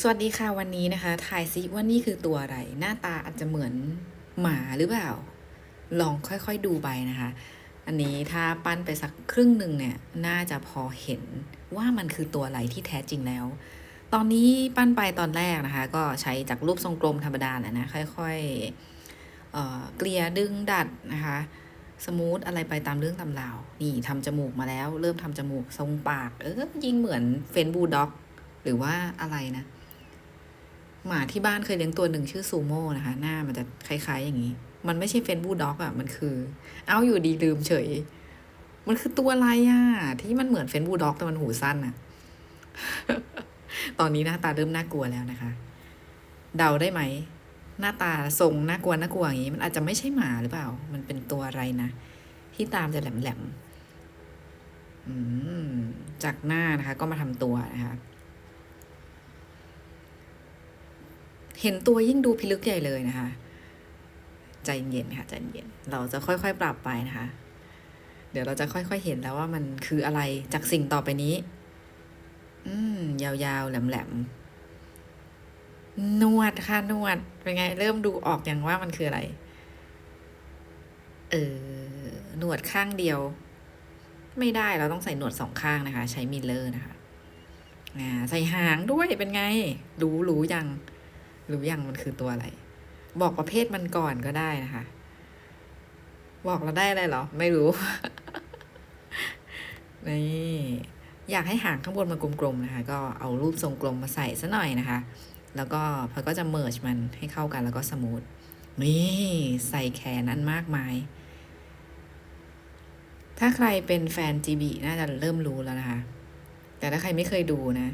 สวัสดีค่ะวันนี้นะคะทายซิว่านี่คือตัวอะไร หน้าตาอาจจะเหมือนหมาหรือเปล่า ลองค่อยๆดูไปนะคะ อันนี้ถ้าปั้นไปสักครึ่งหนึ่งเนี่ย น่าจะพอเห็นว่ามันคือตัวอะไรที่แท้จริงแล้ว ตอนนี้ปั้นไปตอนแรกนะคะ ก็ใช้จากรูปทรงกลมธรรมดาแหละนะ ค่อยๆเอ่อเกลี่ยดึงดัดนะคะ สมูทอะไรไปตามเรื่องตามราว นี่ทำจมูกมาแล้ว เริ่มทำจมูกทรงปาก เออยิ่งเหมือนเฟนบูลด็อก หรือว่าอะไรนะ หมาที่บ้านเคยเลี้ยงตัวหนึ่งชื่อซูโม่นะคะ หน้ามันจะคล้ายๆอย่างนี้ มันไม่ใช่เฟนบูด็อกอะมันคือ เอาอยู่ดีลืมเฉย มันคือตัวอะไรอะ ที่มันเหมือนเฟนบูด็อกแต่มันหูสั้นอะ ตอนนี้หน้าตาเริ่มน่ากลัวแล้วนะคะ เดาได้ไหม หน้าตาทรงน่ากลัวน่ากลัวอย่างนี้ มันอาจจะไม่ใช่หมาหรือเปล่า มันเป็นตัวอะไรนะที่ตามจะแหลมๆอืมจากหน้านะคะ ก็มาทำตัวนะคะ เห็นตัวยิ่งดูพิลึกใหญ่เลยนะคะ ใจเย็นค่ะใจเย็น เราจะค่อยๆ ปรับไปนะคะ เดี๋ยวเราจะค่อยๆ เห็นแล้วว่ามันคืออะไรจากสิ่งต่อไปนี้ อืม ยาวๆ แหลมๆ นวดค่ะนวด เป็นไง เริ่มดูออกอย่างว่ามันคืออะไร เออ นวดข้างเดียว ไม่ได้เราต้องใส่หนวดสองข้างนะคะ ใช้มิลเลอร์นะคะใส่หางด้วยเป็นไง รู้รู้ยัง รู้ยังมันคือตัวอะไร บอกประเภทมันก่อนก็ได้นะคะ บอกเราได้อะไรเหรอ ไม่รู้ นี่อยากให้หางข้างบนมันกลมๆนะคะ ก็เอารูปทรงกลมมาใส่ซะหน่อยนะคะ แล้วก็พอก็จะเมิร์ชมันให้เข้ากันแล้วก็สมูทนี่ใส่แขนอันมากมาย ถ้าใครเป็นแฟน GB น่าจะเริ่มรู้แล้วนะคะ แต่ถ้าใครไม่เคยดูนะ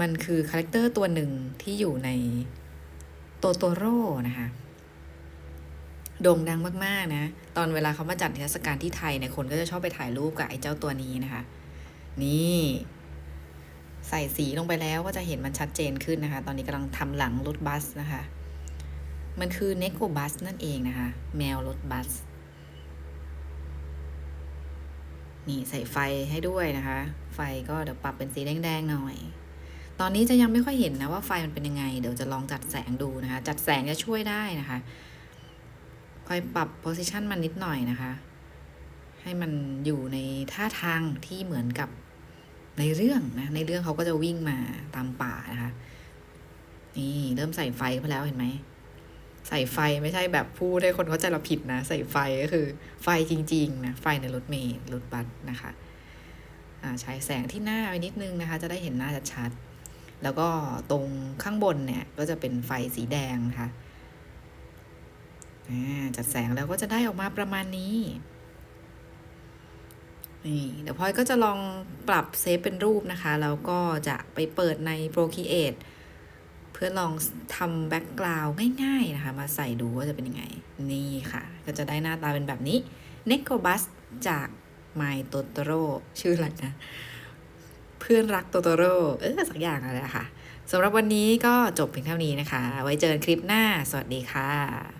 มันคือคาแรคเตอร์ตัวหนึ่งที่อยู่ในโตโตโร่นะคะ โด่งดังมากๆนะ ตอนเวลาเขามาจัดนิทศการที่ไทยเนี่ยคนก็จะชอบไปถ่ายรูปกับไอ้เจ้าตัวนี้นะคะ นี่ ใส่สีลงไปแล้วก็จะเห็นมันชัดเจนขึ้นนะคะ ตอนนี้กำลังทำหลังรถบัสนะคะ มันคือเนโกบัสนั่นเองนะคะ แมวรถบัส นี่ใส่ไฟให้ด้วยนะคะ ไฟก็เดี๋ยวปรับเป็นสีแดงๆหน่อย ตอนนี้จะยังไม่ค่อยเห็นนะว่าไฟมันเป็นยังไง เดี๋ยวจะลองจัดแสงดูนะคะ จัดแสงจะช่วยได้นะคะคอยปรับโพสิชันมันนิดหน่อยนะคะ ให้มันอยู่ในท่าทางที่เหมือนกับในเรื่องนะ ในเรื่องเขาก็จะวิ่งมาตามป่านะคะ นี่เริ่มใส่ไฟไปแล้วเห็นไหม ใส่ไฟไม่ใช่แบบพูดให้คนเข้าใจเราผิดนะ ใส่ไฟก็คือ ไฟจริง ๆ นะ ไฟในรถเมล์รถบัสนะคะอ่าใช้แสงที่หน้าไปนิดนึงนะคะ จะได้เห็นหน้าชัดๆ แล้วก็ตรงข้างบนเนี่ยก็จะเป็นไฟสีแดงนะคะอ่าจัดแสงแล้วก็จะได้ออกมาประมาณนี้นี่เดี๋ยวพลอยก็จะลองปรับเซฟเป็นรูปนะคะ แล้วก็จะไปเปิดใน Procreate เพื่อลองทำแบ็กกราวด์ง่าย ๆ นะคะ มาใส่ดูว่าจะเป็นยังไง นี่ค่ะ ก็จะได้หน้าตาเป็นแบบนี้ n e c o b u s จาก My Totoro ชื่ออะไรนะ พื่อนรักโตโตโร่เออสักอย่างอะไรอะค่ะสำหรับวันนี้ก็จบเพียงเท่านี้นะคะ ไว้เจอกันคลิปหน้า สวัสดีค่ะ